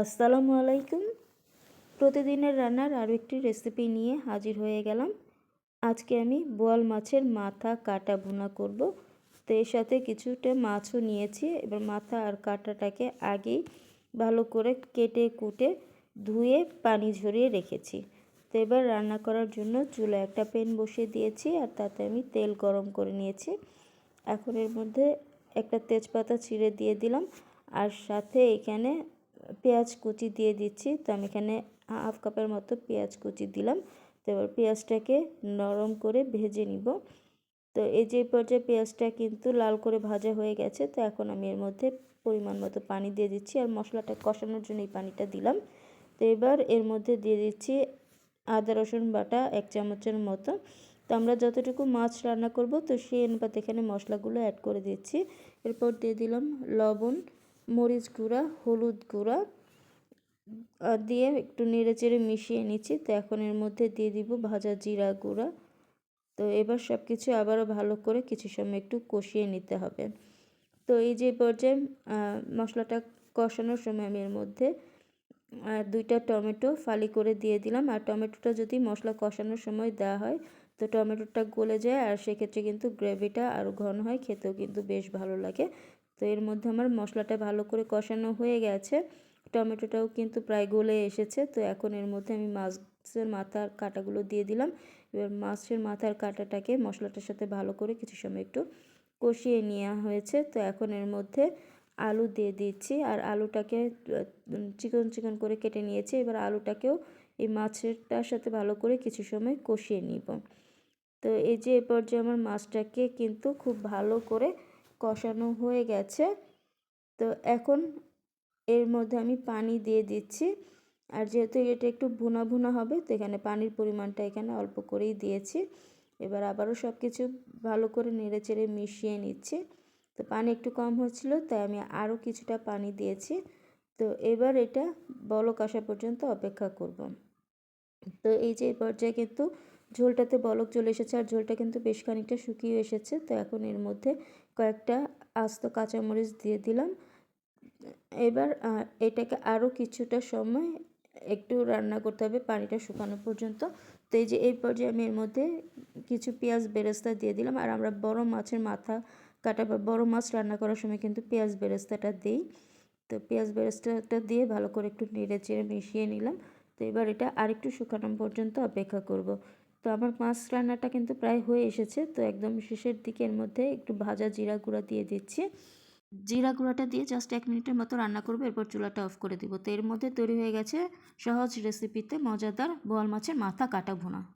আসসালামু আলাইকুম। প্রতিদিনের রান্নার আরও একটি রেসিপি নিয়ে হাজির হয়ে গেলাম। আজকে আমি বোয়াল মাছের মাথা কাটা ভুনা করব। তো এর সাথে কিছুটা মাছও নিয়েছি। এবার মাথা আর কাটাটাকে আগেই ভালো করে কেটে কুটে ধুয়ে পানি ঝরিয়ে রেখেছি। তো এবার রান্না করার জন্য চুলে একটা প্যান বসিয়ে দিয়েছি আর তাতে আমি তেল গরম করে নিয়েছি। এখন এর মধ্যে একটা তেজপাতা ছিঁড়ে দিয়ে দিলাম। আর সাথে এখানে পেঁয়াজ কুচি দিয়ে দিচ্ছি। তো আমি এখানে হাফ কাপের মতো পেঁয়াজ কুচি দিলাম। তো এবার পেঁয়াজটাকে নরম করে ভেজে নিব। তো এই যে পর্যায়ে পেঁয়াজটা কিন্তু লাল করে ভাজা হয়ে গেছে, তো এখন আমি এর মধ্যে পরিমাণ মতো পানি দিয়ে দিচ্ছি আর মশলাটা কষানোর জন্য এই পানিটা দিলাম। তো এবার এর মধ্যে দিয়ে দিচ্ছি আদা, রসুন বাটা এক চামচের মতো। তো আমরা যতটুকু মাছ রান্না করব, তো সেই অনুপাতে এখানে মশলাগুলো অ্যাড করে দিচ্ছি। এরপর দিয়ে দিলাম লবণ। মরিচ গুঁড়া, হলুদ গুঁড়া দিয়ে একটু নেড়ে চেড়ে মিশিয়ে নিচ্ছি। তো এখন এর মধ্যে দিয়ে দিব ভাজা জিরা গুঁড়া। তো এবার সব কিছু আবারও ভালো করে কিছু সময় একটু কষিয়ে নিতে হবে। তো এই যে পর্যায়ে মশলাটা কষানোর সময় আমি এর মধ্যে দুইটা টমেটো ফালি করে দিয়ে দিলাম। আর টমেটোটা যদি মশলা কষানোর সময় দেওয়া হয়, তো টমেটোটা গলে যায়। আর সেক্ষেত্রে কিন্তু গ্রেভিটা আরও ঘন হয়, খেতেও কিন্তু বেশ ভালো লাগে। তো এর মধ্যে আমার মশলাটা ভালো করে কষানো হয়ে গেছে। টমেটোটাও কিন্তু প্রায় গলে এসেছে। তো এখন এর মধ্যে আমি মাছের মাথার কাটাগুলো দিয়ে দিলাম। এবার মাছের মাথার কাটাটাকে মশলাটার সাথে ভালো করে কিছু সময় একটু কষিয়ে নেওয়া হয়েছে। তো এখন এর মধ্যে আলু দিয়ে দিচ্ছি। আর আলুটাকে, চিকন চিকন করে কেটে নিয়েছি। এবার আলুটাকেও এই মাছেরটার সাথে ভালো করে কিছু সময় কষিয়ে নিব। তো এই যে এ পর্যায়ে আমার মাছটাকে কিন্তু খুব ভালো করে কষানো হয়ে গেছে। তো এখন এর মধ্যে আমি পানি দিয়ে দিচ্ছি। আর যেহেতু এটা একটু ভুনা ভুনা হবে, তো এখানে পানির পরিমাণটা এখানে অল্প করেই দিয়েছি। এবার আবারও সব কিছু ভালো করে নেড়ে চেড়ে মিশিয়ে নিচ্ছি। তো পানি একটু কম হচ্ছিল, তাই আমি আরও কিছুটা পানি দিয়েছি। তো এবার এটা বলক আসা পর্যন্ত অপেক্ষা করব। তো এই যে পর্যায়ে কিন্তু ঝোলটাতে বলক চলে এসেছে আর ঝোলটা কিন্তু বেশ খানিকটা শুকিয়ে এসেছে। তো এখন এর মধ্যে কয়েকটা আস্ত কাঁচামরিচ দিয়ে দিলাম। এবার এটাকে আরও কিছুটা সময় একটু রান্না করতে হবে পানিটা শুকানো পর্যন্ত। তো এই যে, এই পর্যায়ে আমি এর মধ্যে কিছু পেঁয়াজ বেরেস্তা দিয়ে দিলাম। আর আমরা বড় মাছের মাথা কাটা বা বড়ো মাছ রান্না করার সময় কিন্তু পেঁয়াজ বেরেস্তাটা দিই। তো পেঁয়াজ বেরেস্তাটা দিয়ে ভালো করে একটু নেড়ে চেড়ে মিশিয়ে নিলাম। তো এবার এটা আরেকটু শুকানো পর্যন্ত অপেক্ষা করব। তো আমার মাছ রান্নাটা কিন্তু প্রায় হয়ে এসেছে। তো একদম শেষের দিকের মধ্যে একটু ভাজা জিরা গুঁড়া দিয়ে দিচ্ছি। জিরা গুঁড়াটা দিয়ে জাস্ট এক মিনিটের মতো রান্না করব, এরপর চুলাটা অফ করে দিব। তো এর মধ্যে তৈরি হয়ে গেছে সহজ রেসিপিতে মজাদার বোয়াল মাছের মাথা কাটা ভুনা।